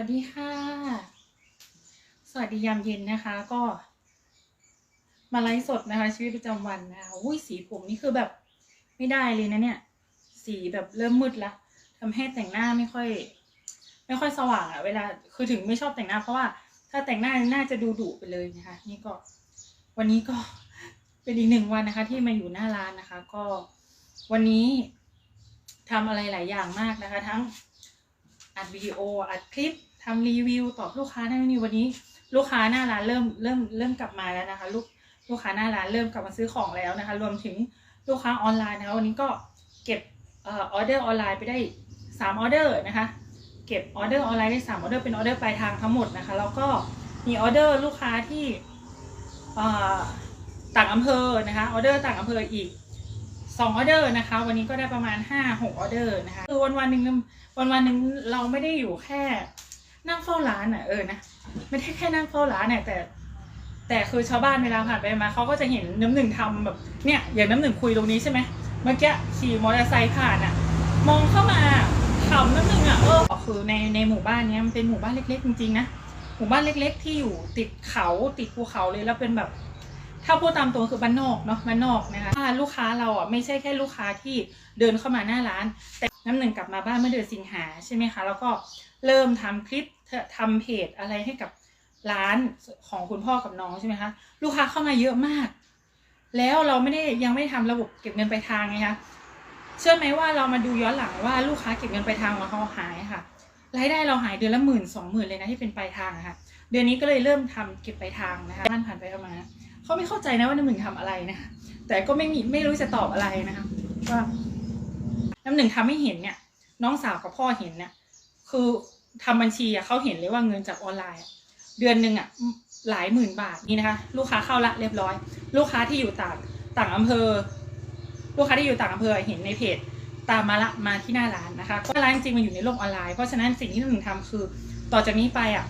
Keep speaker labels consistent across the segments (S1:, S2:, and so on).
S1: วัสดีค่ะ สวัสดียามเย็นนะคะ ก็มาไลฟ์สดนะคะ ชีวิตประจำวันนะคะอุ้ยสีผมนี่คือแบบไม่ได้เลยนะเนี่ย สีแบบเริ่มมืดละทำให้แต่งหน้าไม่ค่อย ไม่ค่อยสว่างอะเวลาคือถึงไม่ชอบแต่งหน้า เพราะว่าถ้าแต่งหน้าน่าจะดูดุไปเลยนะคะ นี่ก็วันนี้ก็เป็นอีกหนึ่งวันนะคะ ที่มาอยู่หน้าร้านนะคะ ก็วันนี้ทำอะไรหลายอย่างมากนะคะ ทั้งอัดวิดีโออัดคลิป ทำรีวิวตอบลูกค้าได้นี่วันนี้ ลูกค้าหน้าร้านเริ่มเริ่มเริ่มกลับมาแล้วนะคะ ลูกลูกค้าหน้าร้านเริ่มกลับมาซื้อของแล้วนะคะ รวมถึงลูกค้าออนไลน์นะคะวันนี้ก็เก็บออเดอร์ออนไลน์ไปได้สามออเดอร์นะคะ เก็บออเดอร์ออนไลน์ได้สามออเดอร์เป็นออเดอร์ปลายทางทั้งหมดนะคะ แล้วก็มีออเดอร์ลูกค้าที่ต่างอำเภอนะคะออเดอร์ต่างอำเภออีกสองออเดอร์นะคะ วันนี้ก็ได้ประมาณห้าหกออเดอร์นะคะคือวันวันหนึ่งวันวันหนึ่งเราไม่ได้อยู่แค่ นั่งเฝ้าร้านอะเออนะไม่ได้แค่นั่งเฝ้าร้านเนี่ยแต่ แต่คือชาวบ้านเวลาผ่านไปมาเขาก็จะเห็นน้ำหนึ่งทำแบบเนี่ยอย่างน้ำหนึ่งคุยตรงนี้ใช่ไหมเมื่อกี้ขี่มอเตอร์ไซค์ผ่านอะ มองเข้ามาขำน้ำหนึ่งอะเออคือในในหมู่บ้านเนี้ยมันเป็นหมู่บ้านเล็ก ๆ จริงๆนะหมู่บ้านเล็ก ๆ ที่อยู่ติดเขาติดภูเขาเลยแล้วเป็นแบบ ถ้าพูดตามตัวคือบ้านนอกเนาะบ้านนอกนะคะถ้าลูกค้าเราอะไม่ใช่แค่ลูกค้าที่เดินเข้ามาหน้าร้าน แต่น้ำหนึ่งกลับมาบ้านเมื่อเดือนสิงหาใช่ไหมคะ แล้วก็เริ่มทำคลิป ทำเพจอะไรให้กับร้านของคุณพ่อกับน้องใช่ไหมคะลูกค้าเข้ามาเยอะมาก แล้วเราไม่ได้ยังไม่ได้ทำระบบเก็บเงินปลายทางไงคะเชื่อไหมว่าเรามาดูย้อนหลังว่าลูกค้าเก็บเงินปลายทางของเขาหายค่ะรายได้เราหายเดือนละหมื่นสองหมื่นเลยนะที่เป็นปลายทางะค่ะเดือนนี้ก็เลยเริ่มทำเก็บปลายทางนะคะท่นผ่านไปประมาณเขาไม่เข้าใจนะว่าน้ำหนึ่งทำอะไรนะแต่ก็ไม่มีไม่รู้จะตอบอะไรนะคะว่าน้ำหนึ่งทำให้เห็นเนี่ย น้องสาวกับพ่อเห็นเนี่ยคือ ทำบัญชีอะเขาเห็นเลยว่าเงินจากออนไลน์เดือนหนึ่งอะหลายหมื่นบาทนี่นะคะ ลูกค้าเข้าละเรียบร้อย ลูกค้าที่อยู่ต่างต่างอำเภอ ลูกค้าที่อยู่ต่างอำเภอเห็นในเพจตามมาละมาที่หน้าร้านนะคะก็ร้านจริงมันอยู่ในโลกออนไลน์เพราะฉะนั้นสิ่งที่หนึ่งทำคือ ต่อจากนี้ไปอะ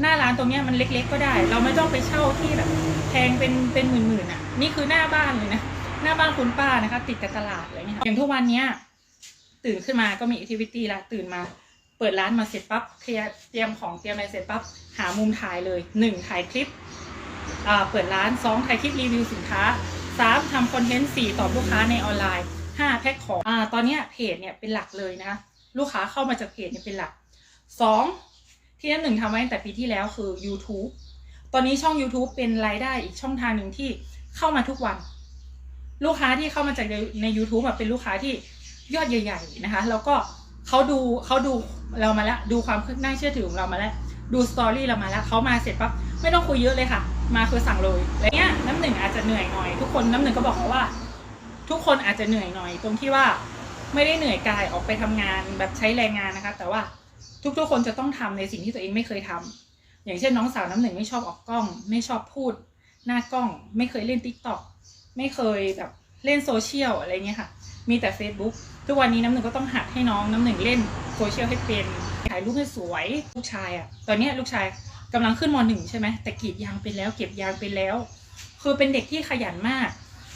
S1: หน้าร้านตรงเนี้ยมันเล็ก ๆ ก็ได้ เราไม่ต้องไปเช่าที่แบบแพงเป็นเป็นหมื่นๆอะ นี่คือหน้าบ้านเลยนะหน้าบ้านคุณป้านะคะ ติดกับตลาดอะไรเงี้ยอย่างทุกวันเนี้ยตื่นขึ้นมาก็มีแอคทิวิตี้ละตื่นมา เปิดร้านมาเสร็จปั๊บเคลียร์เตรียมของเตรียมอะไรเสร็จปั๊บหามุมถ่ายเลยหนึ่งถ่ายคลิปอ่าเปิดร้านสองถ่ายคลิปรีวิวสินค้าสามทำคอนเทนต์สี่ตอบลูกค้าในออนไลน์ห้าแพ็คของอ่าตอนนี้เพจเนี่ยเป็นหลักเลยนะคะลูกค้าเข้ามาจากเพจเนี่ยเป็นหลักสองที่นั่นหนึ่งทำไว้ตั้งแต่ปีที่แล้วคือ YouTube ตอนนี้ช่อง YouTube เป็นรายได้อีกช่องทางหนึ่งที่เข้ามาทุกวัน ลูกค้าที่เข้ามาจากในใน YouTube แบบเป็นลูกค้าที่ยอดใหญ่ ๆ นะคะ แล้วก็ เขาดูเขาดูเรามาแล้วดูความน่าเชื่อถือของเรามาแล้ว ดูสตอรี่เรามาแล้วเขามาเสร็จปั๊บไม่ต้องคุยเยอะเลยค่ะ มาคือสั่งเลยอะไรเงี้ยน้ำหนึ่งอาจจะเหนื่อยหน่อย ทุกคนน้ำหนึ่งก็บอกเขาว่า ทุกคนอาจจะเหนื่อยหน่อย ตรงที่ว่าไม่ได้เหนื่อยกายออกไปทำงานแบบใช้แรงงานนะคะ แต่ว่าทุกๆคนจะต้องทำในสิ่งที่ตัวเองไม่เคยทำอย่างเช่นน้องสาวน้ำหนึ่งไม่ชอบออกกล้อง ไม่ชอบพูด หน้ากล้อง ไม่เคยเล่นติ๊กต็อกไม่เคยแบบเล่นโซเชียลอะไรเงี้ยค่ะ มีแต่ Facebook ทุกวันนี้น้ำหนึ่งก็ต้องหัดให้น้องน้ำหนึ่งเล่นโซเชียลให้เป็นถ่ายรูปให้สวยลูกชายอะ่ะตอนนี้ลูกชายกำลังขึ้นมหนึ่งใช่ไหมแต่กรีดยางเป็นแล้ว เก็บยางเป็นแล้ว คือเป็นเด็กที่ขยันมาก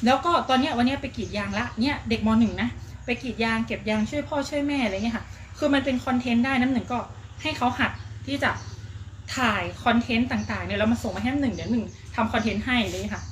S1: แล้วก็ตอนนี้วันนี้ไปกรีดยางละเนี่ยเด็กมหนึ่งนะไปกรีดยางเก็บยางช่วยพ่อช่วยแม่อะไรเงี้ยค่ะ คือมันเป็นคอนเทนต์ได้น้ำหนึ่งก็ให้เขาหัดที่จะถ่ายคอนเทนต์ต่างๆเนี่ยแล้วมาส่งมาให้น้ำหนึ่งเดี๋ยวหนึ่งทำคอนเทนต์ให้เลยค่ะ